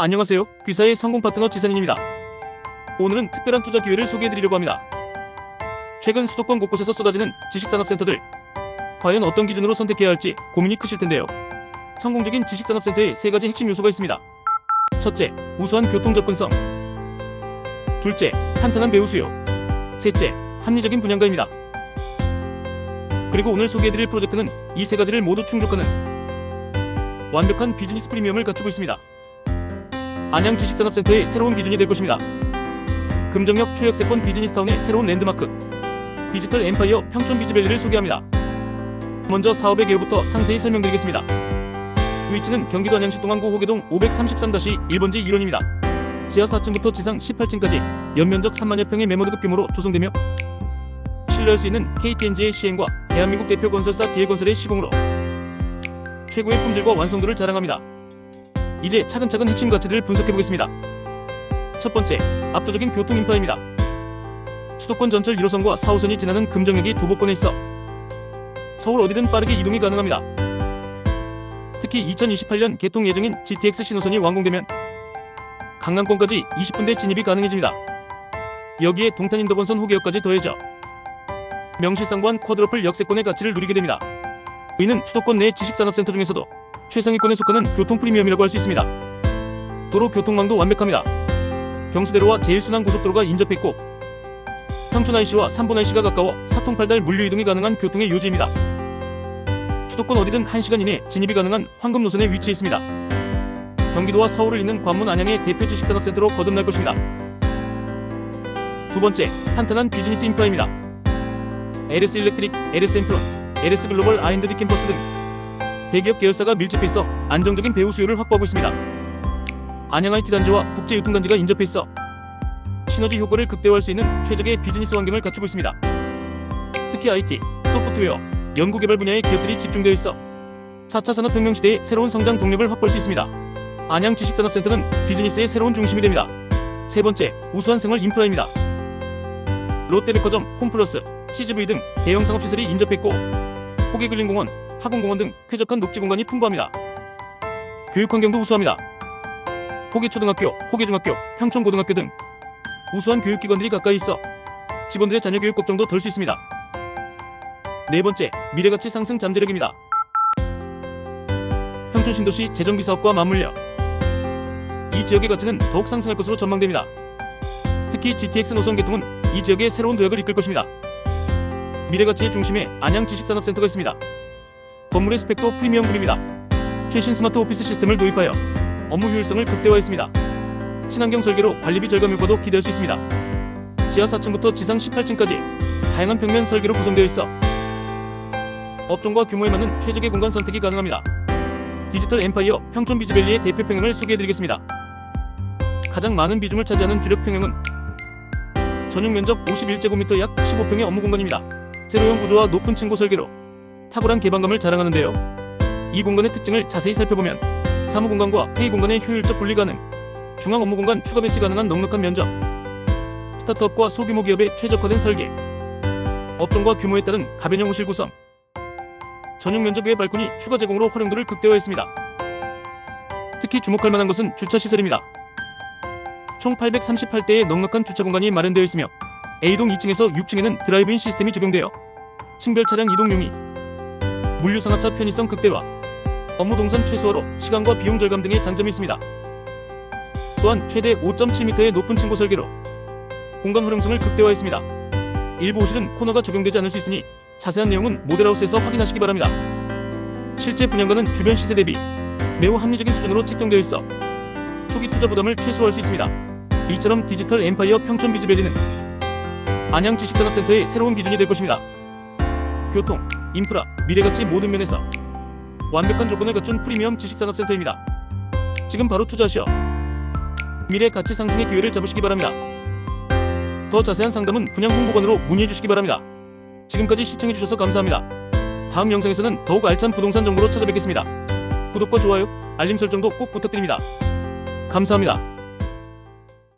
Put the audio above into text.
안녕하세요. 귀사의 성공 파트너 지산인입니다. 오늘은 특별한 투자 기회를 소개해드리려고 합니다. 최근 수도권 곳곳에서 쏟아지는 지식산업센터들. 과연 어떤 기준으로 선택해야 할지 고민이 크실 텐데요. 성공적인 지식산업센터의 세 가지 핵심 요소가 있습니다. 첫째, 우수한 교통 접근성. 둘째, 탄탄한 배우 수요. 셋째, 합리적인 분양가입니다. 그리고 오늘 소개해드릴 프로젝트는 이 세 가지를 모두 충족하는 완벽한 비즈니스 프리미엄을 갖추고 있습니다. 안양 지식산업센터의 새로운 기준이 될 것입니다. 금정역 초역세권 비즈니스타운의 새로운 랜드마크 디지털 엠파이어 평촌 비즈밸리를 소개합니다. 먼저 사업의 개요부터 상세히 설명드리겠습니다. 위치는 경기도 안양시 동안구 호계동 533-1번지 1원입니다. 지하 4층부터 지상 18층까지 연면적 3만여 평의 메모드급 규모로 조성되며 신뢰할 수 있는 KTNG의 시행과 대한민국 대표 건설사 DL건설의 시공으로 최고의 품질과 완성도를 자랑합니다. 이제 차근차근 핵심 가치들을 분석해 보겠습니다. 첫 번째, 압도적인 교통 인프라입니다. 수도권 전철 1호선과 4호선이 지나는 금정역이 도보권에 있어 서울 어디든 빠르게 이동이 가능합니다. 특히 2028년 개통 예정인 GTX 신호선이 완공되면 강남권까지 20분대 진입이 가능해집니다. 여기에 동탄 인덕원선 호계역까지 더해져 명실상부한 쿼드러플 역세권의 가치를 누리게 됩니다. 이는 수도권 내 지식산업센터 중에서도 최상위권에 속하는 교통 프리미엄이라고 할 수 있습니다. 도로 교통망도 완벽합니다. 경수대로와 제일순환 고속도로가 인접해 있고 평촌 IC와 3분 IC가 가까워 사통팔달 물류 이동이 가능한 교통의 요지입니다. 수도권 어디든 1시간 이내 진입이 가능한 황금 노선에 위치해 있습니다. 경기도와 서울을 잇는 관문 안양의 대표 지식산업센터로 거듭날 것입니다. 두 번째, 탄탄한 비즈니스 인프라입니다. LS 일렉트릭, LS 엠프론, LS 글로벌 아인드디 캠퍼스 등 대기업 계열사가 밀집해 있어 안정적인 배우 수요를 확보하고 있습니다. 안양 IT 단지와 국제 유통 단지가 인접해 있어 시너지 효과를 극대화할 수 있는 최적의 비즈니스 환경을 갖추고 있습니다. 특히 IT, 소프트웨어, 연구개발 분야의 기업들이 집중되어 있어 4차 산업혁명 시대의 새로운 성장 동력을 확보할 수 있습니다. 안양 지식산업센터는 비즈니스의 새로운 중심이 됩니다. 세 번째, 우수한 생활 인프라입니다. 롯데백화점, 홈플러스, CGV 등 대형 상업시설이 인접해 있고 호계근린공원, 학원공원 등 쾌적한 녹지 공간이 풍부합니다. 교육 환경도 우수합니다. 호계초등학교, 호계중학교, 평촌고등학교 등 우수한 교육기관들이 가까이 있어 직원들의 자녀 교육 걱정도 덜 수 있습니다. 네 번째, 미래가치 상승 잠재력입니다. 평촌 신도시 재정비 사업과 맞물려 이 지역의 가치는 더욱 상승할 것으로 전망됩니다. 특히 GTX 노선 개통은 이 지역의 새로운 도약을 이끌 것입니다. 미래가치의 중심에 안양 지식산업센터가 있습니다. 건물의 스펙도 프리미엄급입니다. 최신 스마트 오피스 시스템을 도입하여 업무 효율성을 극대화했습니다. 친환경 설계로 관리비 절감 효과도 기대할 수 있습니다. 지하 4층부터 지상 18층까지 다양한 평면 설계로 구성되어 있어 업종과 규모에 맞는 최적의 공간 선택이 가능합니다. 디지털 엠파이어 평촌 비즈밸리의 대표 평형을 소개해드리겠습니다. 가장 많은 비중을 차지하는 주력 평형은 전용 면적 51제곱미터 약 15평의 업무 공간입니다. 세로형 구조와 높은 층고 설계로 탁월한 개방감을 자랑하는데요. 이 공간의 특징을 자세히 살펴보면 사무 공간과 회의 공간의 효율적 분리 가능, 중앙 업무 공간 추가 배치 가능한 넉넉한 면적, 스타트업과 소규모 기업의 최적화된 설계, 업종과 규모에 따른 가변형 호실 구성, 전용 면적 외 발코니 추가 제공으로 활용도를 극대화했습니다. 특히 주목할 만한 것은 주차 시설입니다. 총 838대의 넉넉한 주차 공간이 마련되어 있으며 A동 2층에서 6층에는 드라이브인 시스템이 적용되어 층별 차량 이동 용이, 물류 산업차 편의성 극대화, 업무 동선 최소화로 시간과 비용 절감 등의 장점이 있습니다. 또한 최대 5.7m의 높은 층고 설계로 공간 활용성을 극대화했습니다. 일부 호실은 코너가 적용되지 않을 수 있으니 자세한 내용은 모델하우스에서 확인하시기 바랍니다. 실제 분양가는 주변 시세 대비 매우 합리적인 수준으로 책정되어 있어 초기 투자 부담을 최소화할 수 있습니다. 이처럼 디지털 엠파이어 평촌 비즈밸리는 안양 지식산업센터의 새로운 기준이 될 것입니다. 교통, 인프라, 미래가치 모든 면에서 완벽한 조건을 갖춘 프리미엄 지식산업센터입니다. 지금 바로 투자하시어 미래 가치 상승의 기회를 잡으시기 바랍니다. 더 자세한 상담은 분양 홍보관으로 문의해 주시기 바랍니다. 지금까지 시청해 주셔서 감사합니다. 다음 영상에서는 더욱 알찬 부동산 정보로 찾아뵙겠습니다. 구독과 좋아요, 알림 설정도 꼭 부탁드립니다. 감사합니다.